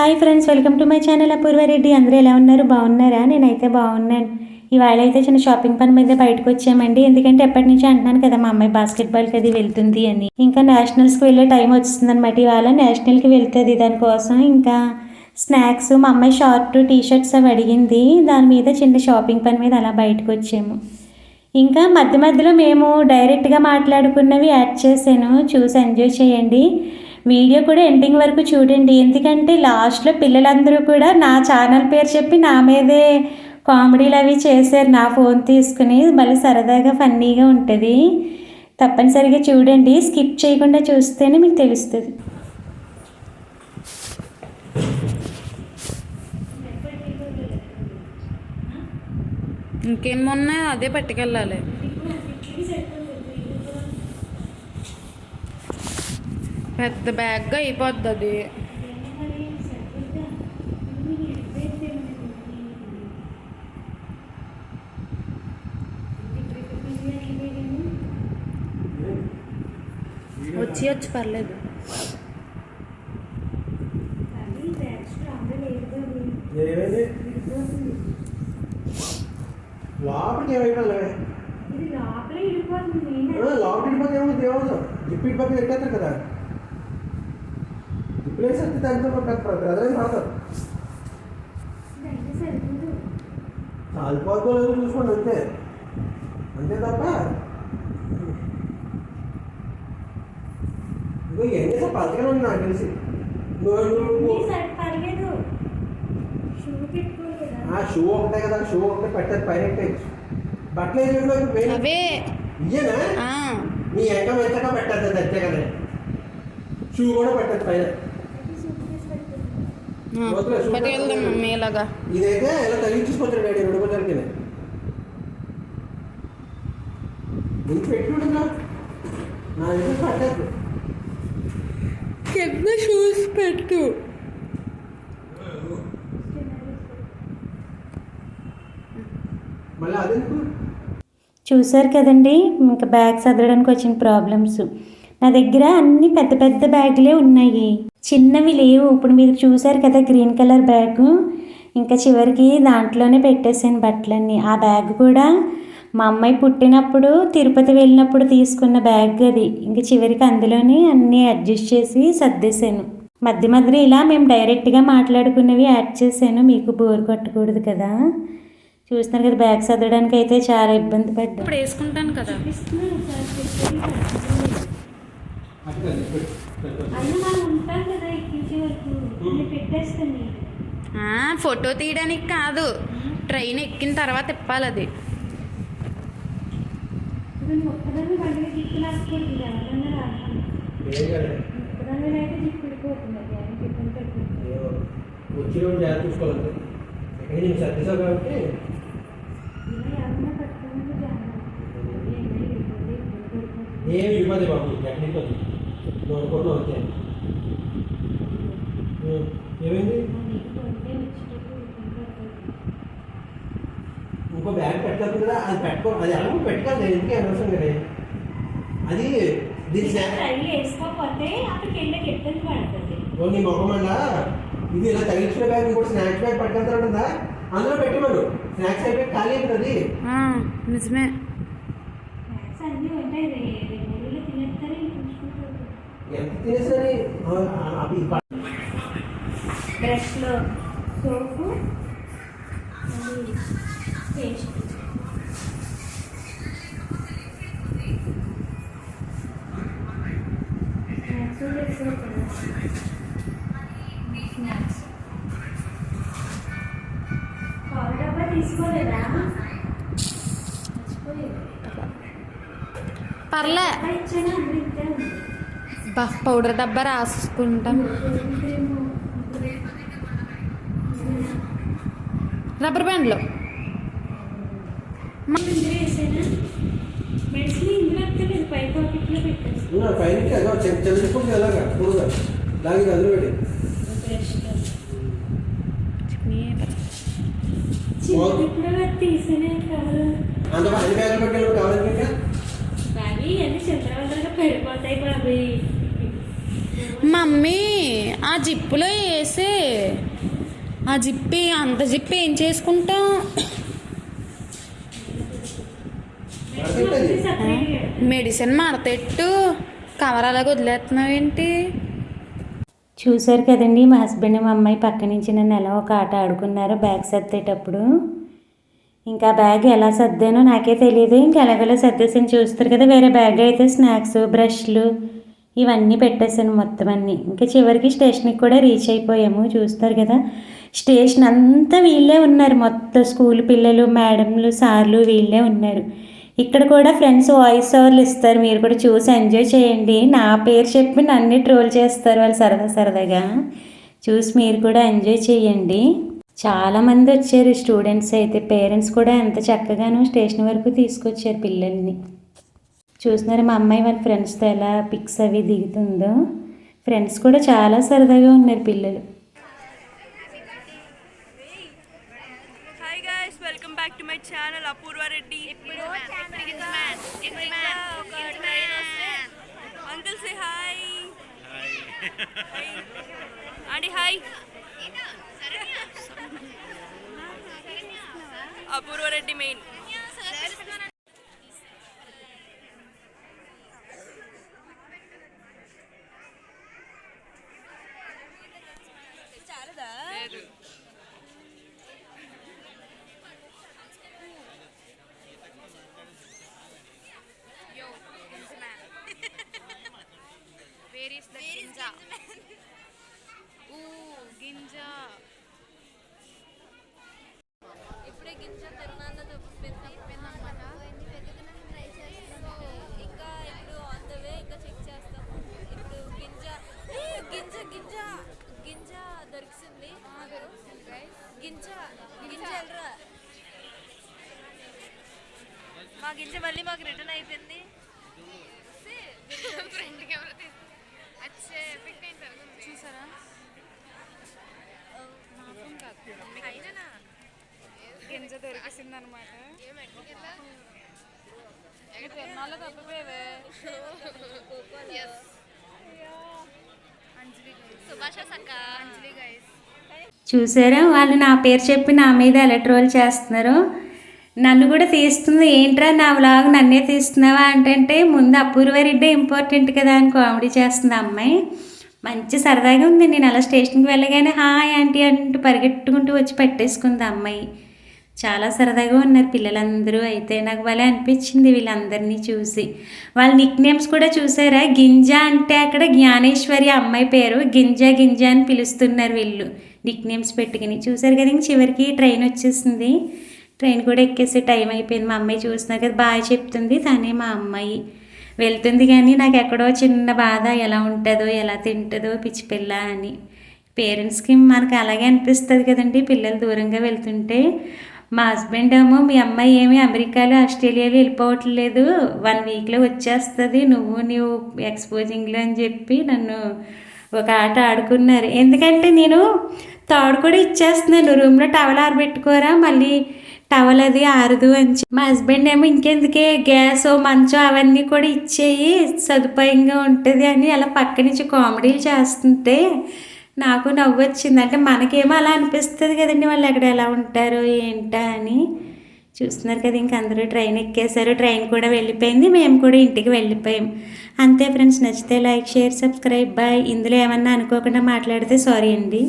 Hi friends welcome to my channel Apoorva Reddy అందరూ ఎలా ఉన్నారు? బాగున్నారా? నేనైతే బాగున్నాను. ఇవాళ అయితే చిన్న షాపింగ్ పని మీద బయటకు వచ్చామండి. ఎందుకంటే ఎప్పటి నుంచి అంటున్నాను కదా మా అమ్మాయి బాస్కెట్బాల్కి అది వెళ్తుంది అని. ఇంకా నేషనల్స్కి వెళ్ళే టైం వచ్చింది అనమాట ఇవాళ నేషనల్కి వెళ్తుంది దానికోసం. ఇంకా స్నాక్స్ మా అమ్మాయి షార్ట్ టీ షర్ట్స్ అవి అడిగింది. దాని మీద చిన్న షాపింగ్ పని మీద అలా బయటకు వచ్చాము. ఇంకా మధ్య మధ్యలో మేము డైరెక్ట్గా మాట్లాడుకున్నవి యాడ్ చేశాను. చూసి ఎంజాయ్ చేయండి. వీడియో కూడా ఎండింగ్ వరకు చూడండి. ఎందుకంటే లాస్ట్లో పిల్లలందరూ కూడా నా ఛానల్ పేరు చెప్పి నా మీదే కామెడీలు అవి చేశారు. నా ఫోన్ తీసుకుని మళ్ళీ సరదాగా ఫన్నీగా ఉంటుంది. తప్పనిసరిగా చూడండి. స్కిప్ చేయకుండా చూస్తేనే మీకు తెలుస్తుంది. ఇంకేమున్నా అదే పట్టుకెళ్ళాలి. పెద్ద బ్యాగ్గా అయిపోద్ది అది. వచ్చి వచ్చి పర్లేదు. లోపలికి ఏమైపోలే ఏమవుతుంది జిప్పు ఇబ్బంది పెట్టేస్తారు కదా. జిప్పులు వేసేస్తే దాంతో బ్రదర్ పడతారు చాలిపోతులేదు చూసుకోండి అంతే. అంతే తప్ప. ఇంకో ఏం చేసా? పథకం ఉంది నాకు తెలిసి. నువ్వు నువ్వు ఆ షూ ఒకటే కదా. షూ ఒకటే పెట్టదు పైన. బట్టలు చేయలేదు అవే. ఇయ్యనా? ఆ, నీ ఎంక మెత్తగా పెట్టద్దు అది అంతే కదా షూ కూడా పెట్టదు పైన. పట్టుకెళ్దాం మమ్మీ ఇలాగా ఇదైతే ఇలా తగిలించుకుంటాడు డాడీ రెండు బజార్కి ఇంక పెట్టుకుంటున్నా నా దగ్గర పట్టద్దు. కింద షూస్ పెట్టు? మళ్ళీ అదెందుకు? చూశారు కదండి ఇంకా బ్యాగ్ సదరడానికి వచ్చిన ప్రాబ్లమ్స్ నా దగ్గర అన్ని పెద్ద పెద్ద బ్యాగులే ఉన్నాయి. చిన్నవి లేవు. ఇప్పుడు మీరు చూశారు కదా గ్రీన్ కలర్ బ్యాగు. ఇంకా చివరికి దాంట్లోనే పెట్టేశాను బట్టలన్నీ. ఆ బ్యాగ్ కూడా మా అమ్మాయి పుట్టినప్పుడు తిరుపతి వెళ్ళినప్పుడు తీసుకున్న బ్యాగ్ అది. ఇంకా చివరికి అందులోనే అన్నీ అడ్జస్ట్ చేసి సర్దేశాను. మధ్య మధ్యలో ఇలా మేము డైరెక్ట్గా మాట్లాడుకున్నవి యాడ్ చేశాను. మీకు బోర్ కొట్టకూడదు కదా. చూస్తున్నారు కదా బ్యాగ్ సర్దడానికి అయితే చాలా ఇబ్బంది పడ్డా. ఇప్పుడు వేసుకుంటాను కదా. ఫోటో తీయడానికి కాదు. ట్రైన్ ఎక్కిన తర్వాత ఇప్పాలి అది ఏమి ఇబ్బంది బాబు ఎక్కడికి అంతే ఉం. ఏమైంది ఇంకో బ్యాగ్ పెట్టాలి కదా అది పెట్టుకో అది ఎలా పెట్టుకోవాలి ఎందుకే అనవసరం కదా అది నీ మొహం అలా ఇది ఇలా తగిలించిన బ్యాగ్ ఇంకోటి స్నాక్స్ బ్యాగ్ పట్టుకెళ్తారు ఉంటుందా అందులో పెట్టమను స్నాక్స్ అయిపోయి ఖాళీ అవుతుంది నిజమే ఎంత తినేసరి అవి బ్రష్లో సోపు పేస్ట్. స్నాక్స్ తీసుకోలేదా? పర్లే. ఇచ్చాను అందరూ ఇంతే ఉంది బా పౌడర్ డబ్బా రాసుకుంటాం. రబ్బర్ బ్యాండ్లో. పెట్టేసి పైన కావాలి అంత పెట్టాలి కావాలి బాబీ అన్ని చంద్రవందరగా పడిపోతాయి బాబీ. మమ్మీ ఆ జిప్పులో వేసే ఆ జిప్పి అంత జిప్పి ఏం చేసుకుంటాం? మెడిసిన్ మడతెట్టు. కవర్ అలాగ వదిలేస్తున్నావు ఏంటి? చూశారు కదండి మా హస్బెండ్ మా అమ్మాయి పక్క నుంచి నన్ను ఎలా ఒక ఆట ఆడుకున్నారు బ్యాగ్ సర్దేటప్పుడు. ఇంకా బ్యాగ్ ఎలా సర్దానో నాకే తెలియదు ఇంకా ఎలాగోలా సర్దేసి చూస్తారు కదా వేరే బ్యాగ్ అయితే స్నాక్స్ బ్రష్లు ఇవన్నీ పెట్టేశాను మొత్తం అన్నీ. ఇంకా చివరికి స్టేషన్కి కూడా రీచ్ అయిపోయాము చూస్తారు కదా. స్టేషన్ అంతా వీళ్ళే ఉన్నారు. మొత్తం స్కూల్ పిల్లలు మేడంలు సార్లు వీళ్ళే ఉన్నారు. ఇక్కడ కూడా ఫ్రెండ్స్ వాయిస్ ఓవర్లు ఇస్తారు. మీరు కూడా చూసి ఎంజాయ్ చేయండి. నా పేరు చెప్పి నన్ను ట్రోల్ చేస్తారు వాళ్ళు సరదా సరదాగా. చూసి మీరు కూడా ఎంజాయ్ చేయండి. చాలామంది వచ్చారు. స్టూడెంట్స్ అయితే పేరెంట్స్ కూడా ఎంత చక్కగానో స్టేషన్ వరకు తీసుకొచ్చారు పిల్లల్ని. చూస్తున్నారు మా అమ్మాయి వాళ్ళ ఫ్రెండ్స్తో ఎలా పిక్స్ అవి దిగుతుందో. ఫ్రెండ్స్ కూడా చాలా సరదాగా ఉన్నారు పిల్లలు. Welcome back to my channel Apoorva Reddy ఇప్పుడు uncle say hi hi Apoorva Reddy main where is the గింజ ఊ గింజ ఇప్పుడే గింజ తిరునాళ్ళతో పెద్దన్నమాట ఇంకా ఇప్పుడు ఆన్ ద వే ఇంకా చెక్ చేస్తాము ఇప్పుడు గింజ ఏ, గింజ గింజ గింజ దొరికింది గింజ గింజ ఎల్రా మా గింజ మళ్ళీ మాకు రిటర్న్ అయిపోయింది. తీసి అచ్చే ఎఫెక్ట్ అయింది చూసారా? అయినా గింజ దొరికిసింది అనమాట తిరణాలు తప్పిపోయేవే సుభాష సక్క అంజలి గైస్ చూసారా? వాళ్ళు నా పేరు చెప్పి నా మీద ఎలా ట్రోల్ చేస్తున్నారు. నన్ను కూడా తీస్తుంది. ఏంట్రా నా వ్లాగ్ నన్నే తీస్తున్నావా అంటే ముందు అపూర్వ ఇంపార్టెంట్ కదా అని కామెడీ చేస్తుంది ఆ అమ్మాయి. మంచి సరదాగా ఉంది. నేను అలా స్టేషన్కి వెళ్ళగానే హాయ్ ఆంటీ అంటూ పరిగెట్టుకుంటూ వచ్చి పెట్టేసుకుంది ఆ అమ్మాయి. చాలా సరదాగా ఉన్నారు పిల్లలందరూ. అయితే నాకు భలే అనిపించింది వీళ్ళందరినీ చూసి. వాళ్ళ నిక్ నేమ్స్ కూడా చూసారా? గింజ అంటే అక్కడ జ్ఞానేశ్వరి అమ్మాయి పేరు. గింజ గింజ అని పిలుస్తున్నారు వీళ్ళు. నిక్ నేమ్స్ పెట్టుకుని. చూసారు కదా ఇంక చివరికి ట్రైన్ వచ్చేసింది. ట్రైన్ కూడా ఎక్కేసే టైం అయిపోయింది. మా అమ్మాయి చూస్తున్నారు కదా బాగా చెప్తుంది తనే మా అమ్మాయి. వెళ్తుంది కానీ నాకు ఎక్కడో చిన్న బాధ ఎలా ఉంటుందో ఎలా తింటుందో పిచ్చి పిల్ల అని. పేరెంట్స్కి మనకు అలాగే అనిపిస్తుంది కదండి పిల్లలు దూరంగా వెళ్తుంటే. మా హస్బెండ్ ఏమో మీ అమ్మాయి ఏమి అమెరికాలో ఆస్ట్రేలియాలో వెళ్ళిపోవట్లేదు. వన్ వీక్లో వచ్చేస్తుంది. నువ్వు నీవు ఎక్స్పోజింగ్లో అని చెప్పి నన్ను ఒక ఆట ఆడుకున్నారు. ఎందుకంటే నేను తాడు కూడా ఇచ్చేస్తున్నాను. రూమ్లో టవల్ ఆరబెట్టుకోరా మళ్ళీ టవల్ అది ఆరదు అని మా హస్బెండ్ ఏమో ఇంకెందుకే గ్యాస్ మంచం అవన్నీ కూడా ఇచ్చేయి సదుపాయంగా ఉంటుంది అని అలా పక్క నుంచి కామెడీలు చేస్తుంటే నాకు నవ్వు వచ్చింది అంటే మనకేమో అలా అనిపిస్తుంది కదండి వాళ్ళు ఎక్కడ ఎలా ఉంటారు ఏంటా అని. చూస్తున్నారు కదా ఇంక అందరూ ట్రైన్ ఎక్కేశారు ట్రైన్ కూడా వెళ్ళిపోయింది మేము కూడా ఇంటికి వెళ్ళిపోయాం. అంతే ఫ్రెండ్స్ నచ్చితే లైక్ షేర్ సబ్స్క్రైబ్ బాయ్. ఇందులో ఏమన్నా అనుకోకుండా మాట్లాడితే సారీ అండి.